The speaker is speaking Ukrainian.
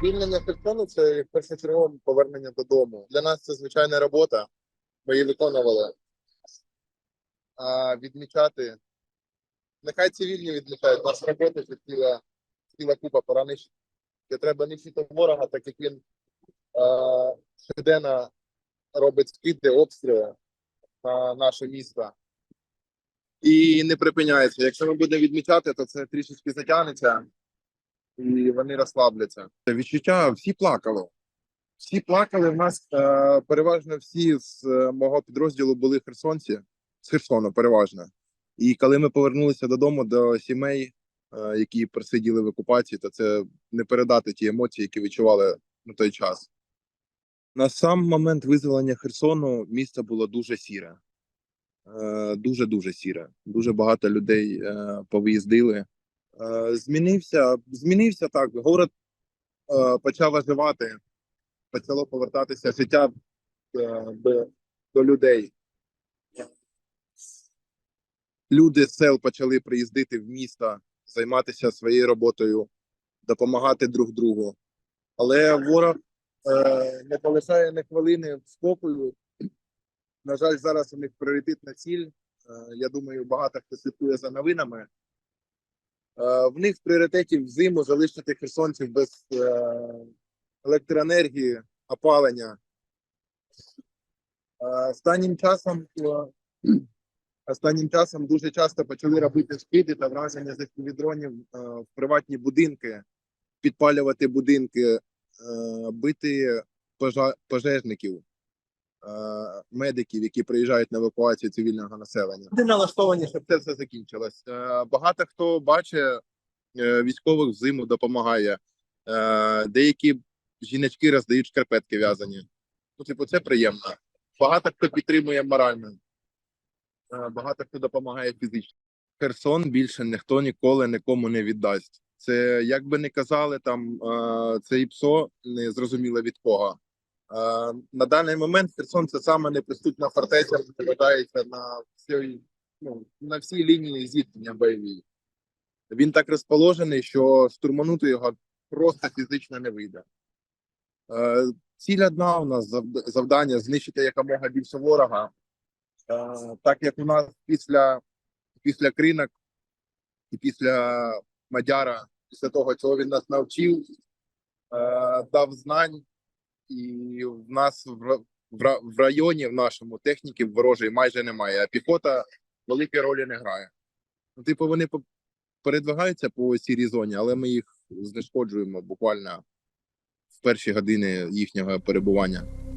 Звільнення Херсону це першочергове повернення додому. Для нас це звичайна робота. Ми її виконували. А відмічати. Нехай цивільні відмічають. Наша робота це ціла, ціла купа пора нищити. Треба нищити ворога, так як він е, щоденно робить скиди, обстріли на наше місто. І не припиняється. Якщо ми будемо відмічати, то це трішечки затягнеться і вони розслабляться. Це Відчуття всі плакали. Всі плакали. В нас е, переважно всі з е, мого підрозділу були херсонці з Херсону, переважно. І коли ми повернулися додому до сімей, е, які просиділи в окупації, то це не передати ті емоції, які відчували на той час. На сам момент визволення Херсону місто було дуже сіре. Дуже дуже сіре. Дуже багато людей повиїздили. Е, Змінився, змінився так. Город е, почав оживати, почало повертатися життя е, до, людей. Люди з сел почали приїздити в місто, займатися своєю роботою, допомагати друг другу. Але ворог е, не полишає ні хвилини спокою. На жаль, зараз у них пріоритетна ціль. Е, я думаю, багато хто слідкує за новинами. Е, В них в пріоритеті взиму залишити херсонців без е, електроенергії, опалення. Е, Останнім часом останнім часом дуже часто почали робити скиди та враження з дронів в приватні будинки, підпалювати будинки, бити пожежників, медиків, які приїжджають на евакуацію цивільного населення. Люди налаштовані, щоб це все закінчилось. Е, Багато хто бачить е, військових взиму допомагає. Е, Деякі жіночки роздають шкарпетки в'язані. Ну, типу, це приємно. Багато хто підтримує морально. Е, Багато хто допомагає фізично. Херсон більше ніхто ніколи нікому не віддасть. Це як би не казали, там е, це ІПСО не зрозуміло від кого. На даний момент Херсон це саме неприступна фортеця, вважається на всій, ну, на всій лінії зіткнення бойовій. Він так розположений, що штурманути його просто фізично не вийде. Е, Ціль одна у нас завдання знищити якомога більше ворога. Е, Так як у нас після, після кринок і після Мадяра, після того, чого він нас навчив, е, дав знань, і в нас в, в, в районі в нашому техніки ворожої майже немає, а піхота великої ролі не грає. Ну, типу, вони передвигаються по сірій зоні, але ми їх знешкоджуємо буквально в перші години їхнього перебування.